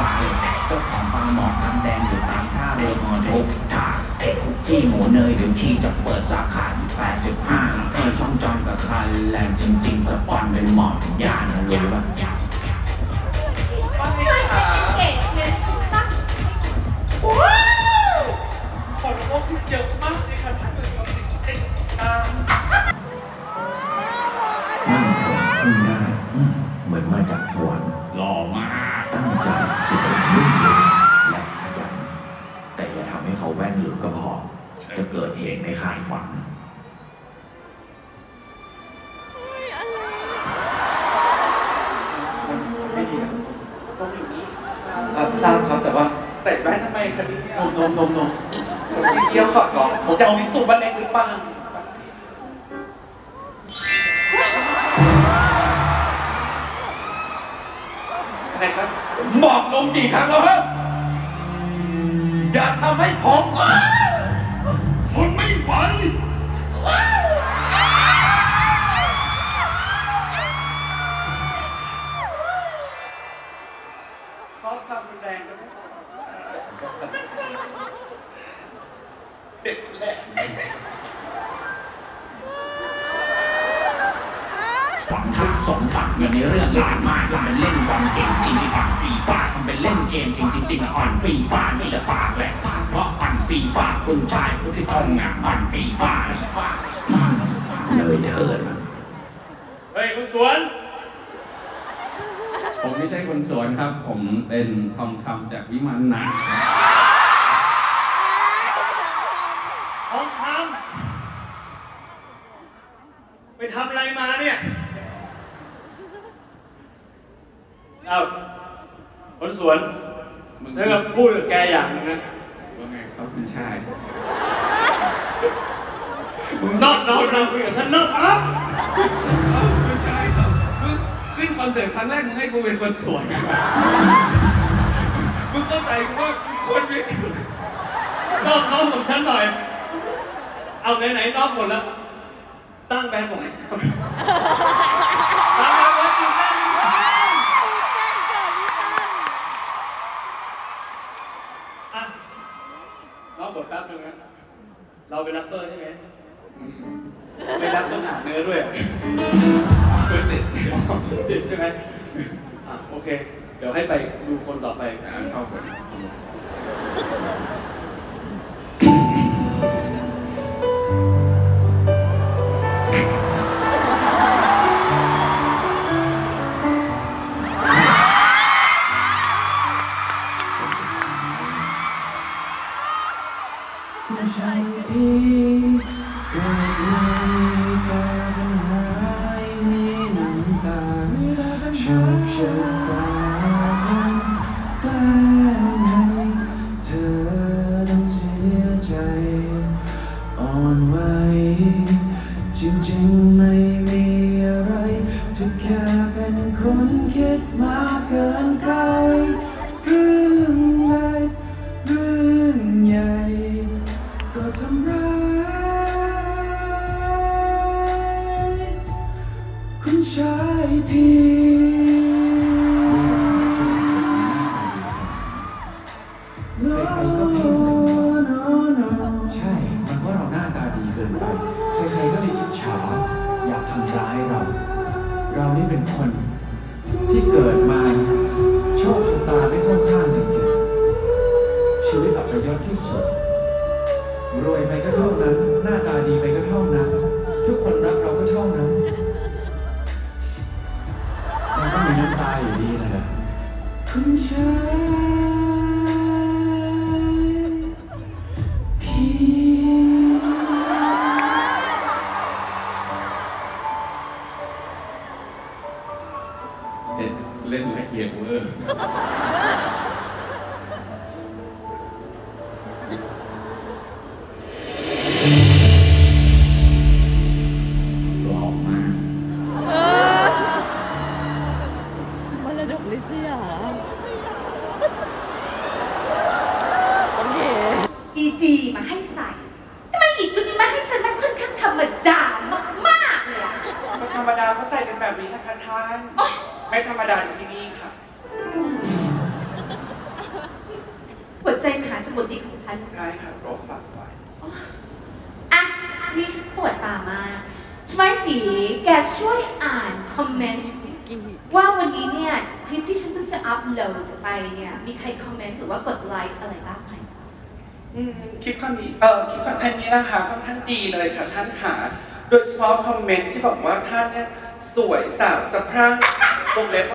ฟ้าเลยเจ้าของปลาหมอคำแดงอยู่ตามท่าเรือมอทุกทางเอกคุกกี้หมูเนยเดี๋ยวชีจะเปิดสาขาที่85เออช่องจอมกับคันแรงจริง ๆ สปอนเป็นหมอนยานะรู้ปะว่าไงช่วยคะเช็คเกจเมนต์ตั้งว้าวขอโทษคุณเยอะมากเลยค่ะถ้าเกิดเราติดติดตามนั่งเถอะพึ่งได้อืมเหมือนมาจากสวรรค์หล่อมาก ตั้งใจสุดมุ่งมั่นและขยัน แต่อย่าทำให้เขาแว่นหลุดก็พอ จะเกิดเหตุไม่คาดฝันไม่ดีนะต้องอยู่นี่รับทราบครับแต่ว่าใส่แว่นทำไมคะเนี่ยนมนมนมผมทีเดียวขอสองผมจะเอามิสูบันเล็กหรือเปล่า บบอกนมกี่ครั้งแล้วครับอย่าทำให้ผมทนไม่ไหวชอบความรุนแรงกันไหมเด็กแหละ ฝังท่า สมฝังเงินในเรื่องหลานมากมันเป็นเล่นบอลเก่งจริงที่ฝังฟรีฟามันเป็นเล่นเกมเองจริงอ่อนฟรีฟานี่แหละฝากแหละเพราะอ่นฟรีฟาคุณฝ่ายพุทธิพงษ์อะอ่นฟรีฟาดอืมเลยเถิดมันเฮ้ยคุณสวน ผมไม่ใช่คนสวนครับ ผมเป็นทองคำจากวิมานหนัก ทองคำไปทำอะไรมาเนี่ย เอ้าคนสวนมึงฉันก็พูดกับแกอย่างนึงนะว่าไงครับคุณชายมึงนอกนอกนอกคุยกับฉันนอกอัพคุณชายครับมึงขึ้นคอนเสิร์ตครั้งแรกมึงให้กูเป็นคนสวนมึงเข้าใจกูว่าคนไม่นอกนอกของฉันหน่อย เอาไหนไหนๆนอกหมดแล้ว ตั้งแบนด์ไว้ตั้ง แป๊บนึงนะเราเป็นแรปเปอร์ใช่ไหมไม่แรปต้องหาเนื้อด้วยเปิดติดติดใช่ไหมอะโอเค เดี๋ยวให้ไปดูคนต่อไป ครับผม คนไม่ใช่พี่เกิดมาแต่ปัญหามีน้ำตาชอบชะตามันแกล้งให้เธอต้องเสียใจอ่อนไหวจริงๆไม่มีอะไรเธอแค่เป็นคนคิดมากเกินใค นี่เป็นคน ที่เกิดมาโชคชะตาไม่เข้าข้างจริงๆ ชีวิตอัปยศที่สุด รวยไปก็เท่านั้น หน้าตาดีไปก็เท่านั้น ทุกคนรักเราก็เท่านั้นมันก็มีน้ำตาอยู่ดีนั่นแหละคุณชาย เล่นเล่นละเอียดเวอร์หล่อมากมรดกลิเซียเหรอโอเคดีดีๆมาให้ใส่ทำไมอีกชุดนี้มาให้ฉันมันค่อนข้างธรรมดามากๆเลยอะ คนธรรมดาเขาใส่กันแบบนี้นะคะท่าน ไม่ธรรมดาอยู่ที่นี่ค่ะท่านใช่ค่ะโรสฝากไว้อะนี่ฉันปวดตามากชมายสีแกช่วยอ่านคอมเมนต์สิว่าวันนี้เนี่ยคลิปที่ฉันเพิ่งจะอัพโหลดไปเนี่ยมีใครคอมเมนต์หรือว่ากดไลค์อะไรบ้างไหมอืมคลิปคอนนี้เอ่อคลิปคอนเทนต์นี้นะคะค่อนข้างดีเลยค่ะท่านขาโดยเฉพาะคอมเมนต์ที่บอกว่าท่านเนี่ยสวยสาวสะพรั่ง วงเล็บ